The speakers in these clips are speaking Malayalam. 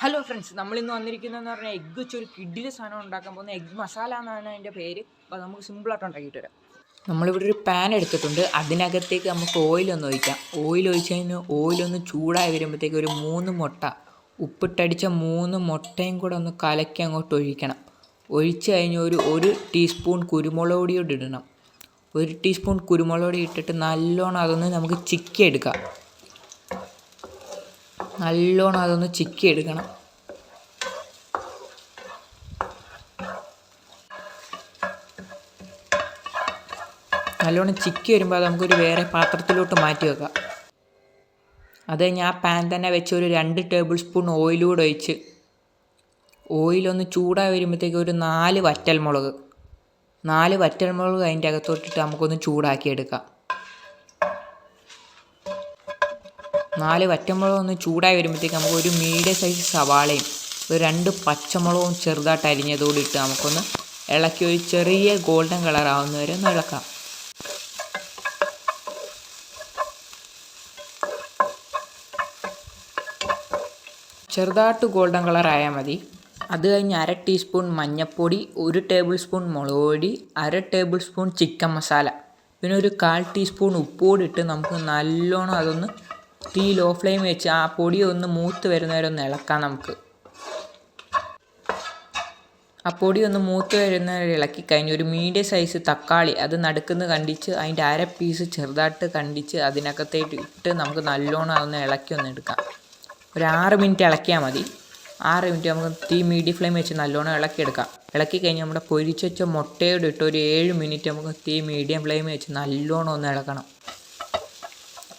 ഹലോ ഫ്രണ്ട്സ് നമ്മൾ നമ്മളിന്ന് വന്നിരിക്കുന്നതെന്ന് പറഞ്ഞാൽ എഗ്ഗ് വെച്ച് ഒരു കിഡിലെ സാധനം ഉണ്ടാക്കാൻ പോകുന്ന എഗ്ഗ് മസാല എന്നാണ് അതിന്റെ പേര്. അപ്പോൾ നമുക്ക് സിമ്പിളായിട്ട് ഉണ്ടാക്കിയിട്ട് വരാം. നമ്മളിവിടെ ഒരു പാൻ എടുത്തിട്ടുണ്ട്. അതിനകത്തേക്ക് നമുക്ക് ഓയിലൊന്ന് ഒഴിക്കാം. ഓയിൽ ഒഴിച്ച് കഴിഞ്ഞ് ഓയിലൊന്ന് ചൂടായി വരുമ്പോഴത്തേക്ക് ഒരു മൂന്ന് മുട്ട ഉപ്പിട്ടടിച്ച മൂന്ന് മുട്ടയും കൂടെ ഒന്ന് കലക്കി അങ്ങോട്ട് ഒഴിക്കണം. ഒഴിച്ച് കഴിഞ്ഞ് ഒരു ഒരു ടീസ്പൂൺ കുരുമുളക് പൊടിയോട് ഇടണം. ഒരു ടീസ്പൂൺ കുരുമുളക് പൊടി ഇട്ടിട്ട് നല്ലോണം അതൊന്ന് നമുക്ക് ചിക്കി എടുക്കാം നല്ലോണം അതൊന്ന് ചിക്കി എടുക്കണം നല്ലോണം ചിക്കി വരുമ്പോൾ അത് നമുക്കൊരു വേറെ പാത്രത്തിലോട്ട് മാറ്റി വെക്കാം. അത് ഞാൻ പാൻ തന്നെ വെച്ച് ഒരു രണ്ട് ടേബിൾ സ്പൂൺ ഓയിലൂടെ ഒഴിച്ച് ഓയിലൊന്ന് ചൂടായി വരുമ്പോഴത്തേക്ക് ഒരു നാല് വറ്റൽമുളക്. നാല് വറ്റൽമുളക് അതിന്റെ അകത്തോട്ടിട്ട് നമുക്കൊന്ന് ചൂടാക്കി നാല് വറ്റമുളക് ഒന്ന് ചൂടായി വരുമ്പോഴത്തേക്ക് നമുക്ക് ഒരു മീഡിയം സൈസ് സവാളയും ഒരു രണ്ട് പച്ചമുളകും ചെറുതായിട്ട് അരിഞ്ഞതോടെ ഇട്ട് നമുക്കൊന്ന് ഇളക്കി ഒരു ചെറിയ ഗോൾഡൻ കളർ ആവുന്നവരെ ഒന്ന് ഇളക്കാം. ചെറുതായിട്ട് ഗോൾഡൻ കളർ ആയാൽ മതി. അത് കഴിഞ്ഞ് അര ടീസ്പൂൺ മഞ്ഞൾപ്പൊടി ഒരു ടേബിൾ സ്പൂൺ മുളക് പൊടി അര ടേബിൾ സ്പൂൺ ചിക്കൻ മസാല പിന്നെ ഒരു കാൽ ടീസ്പൂൺ ഉപ്പുകൂടി ഇട്ട് നമുക്ക് നല്ലോണം അതൊന്ന് തീ ലോ ഫ്ലെയിം വെച്ച് ആ പൊടി ഒന്ന് മൂത്ത് വരുന്നവരെ ഒന്ന് ഇളക്കാം നമുക്ക്. ആ പൊടി ഒന്ന് മൂത്ത് വരുന്നവരെ ഇളക്കി കഴിഞ്ഞ് ഒരു മീഡിയം സൈസ് തക്കാളി അത് നടുക്കുന്ന കണ്ടിച്ച് അതിന്റെ അര പീസ് ചെറുതായിട്ട് കണ്ടിച്ച് അതിനകത്തേക്ക് ഇട്ട് നമുക്ക് നല്ലോണം അതൊന്ന് ഇളക്കി ഒന്ന് എടുക്കാം. ഒരു ആറ് മിനിറ്റ് ഇളക്കിയാൽ മതി. ആറ് മിനിറ്റ് നമുക്ക് തീ മീഡിയം ഫ്ലെയിം വെച്ച് നല്ലോണം ഇളക്കിയെടുക്കാം ഇളക്കി കഴിഞ്ഞ് നമ്മുടെ പൊരിച്ചുവെച്ച മുട്ടയോട് ഇട്ട് ഒരു ഏഴ് മിനിറ്റ് നമുക്ക് തീ മീഡിയം ഫ്ലെയിം വെച്ച് നല്ലോണം ഒന്ന് ഇളക്കണം.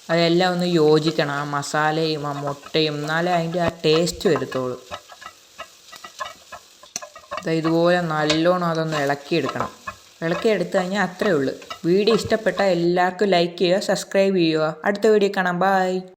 അതെല്ലാം ഒന്ന് യോജിക്കണം. ആ മസാലയും ആ മുട്ടയും എന്നാലേ അതിന്റെ ആ ടേസ്റ്റ് വരുത്തുള്ളൂ. ഇതുപോലെ നല്ലോണം അതൊന്ന് ഇളക്കിയെടുക്കണം. ഇളക്കിയെടുത്ത് കഴിഞ്ഞാൽ അത്രേ ഉള്ളൂ. വീഡിയോ ഇഷ്ടപ്പെട്ടാൽ എല്ലാവർക്കും ലൈക്ക് ചെയ്യുക സബ്സ്ക്രൈബ് ചെയ്യുക. അടുത്ത വീഡിയോ കാണാം. ബൈ